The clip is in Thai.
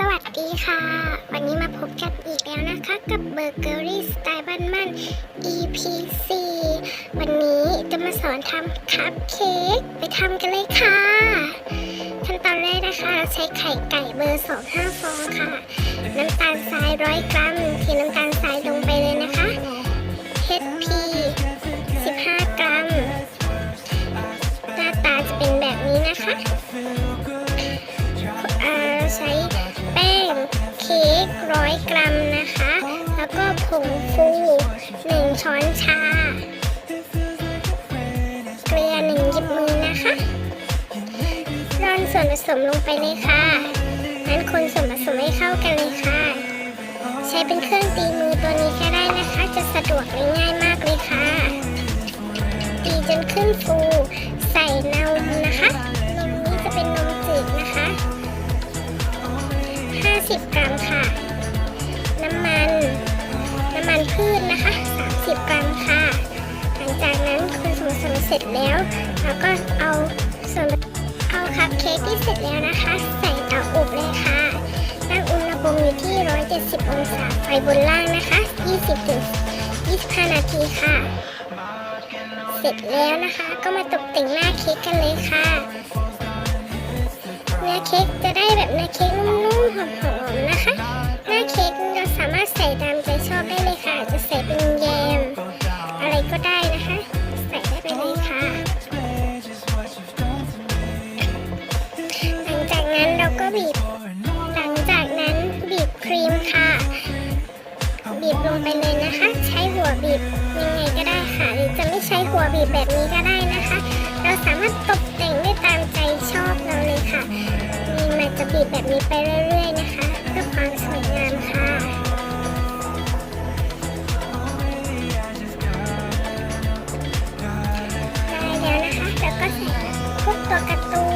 สวัสดีค่ะ วันนี้มาพบกันอีกแล้วนะคะ กับเบเกอรี่สไตล์บ้านมัน EP 4วันนี้จะมาสอนทำคัพเค้กไปทำกันเลยค่ะขั้นตอนแรกนะคะ เราใช้ไข่ไก่เบอร์ 25ฟองค่ะ น้ำตาลทรายร้อยกรัม กรัมนะคะ แล้วก็ผงฟูหนึ่งช้อนชา เกลือหนึ่งหยิบมือนะคะร่อนส่วนผสมลงไปเลยค่ะนั้นคนส่วนผสมให้เข้ากันเลยค่ะ ใช้เป็นเครื่องตีมือตัวนี้ก็ได้นะคะ จะสะดวกและง่ายมากเลยค่ะ ตีจนขึ้นฟู ใส่นมนะคะนมนี้จะเป็นนมจืดนะคะ 50 กรัมค่ะ พืชนะคะ 30 กรัมค่ะ หลังจากนั้นคนส่วนผสมเสร็จแล้วเราก็เอาส่วนเอาคัพเค้กที่เสร็จแล้วนะคะ ใส่เตาอบเลยค่ะตั้งอุณหภูมิอยู่ที่ 170 องศาไฟบนล่างนะคะ 20-25 นาทีค่ะ เสร็จแล้วนะคะก็มาตกแต่งหน้าเค้กกันเลยค่ะเนื้อเค้กจะได้แบบเนื้อเค้ก อบได้เลยค่ะ จะใส่เป็นแยมอะไรก็ได้นะคะ ใส่ได้ไปเลยค่ะ หลังจากนั้นเราก็บีบ หลังจากนั้นบีบครีมค่ะ บีบลงไปเลยนะคะ ใช้หัวบีบยังไงก็ได้ค่ะ หรือจะไม่ใช้หัวบีบแบบนี้ก็ได้นะคะ เราสามารถตกแต่งได้ตามใจชอบเราเลยค่ะมีมันจะบีบแบบนี้ไปเรื่อย พ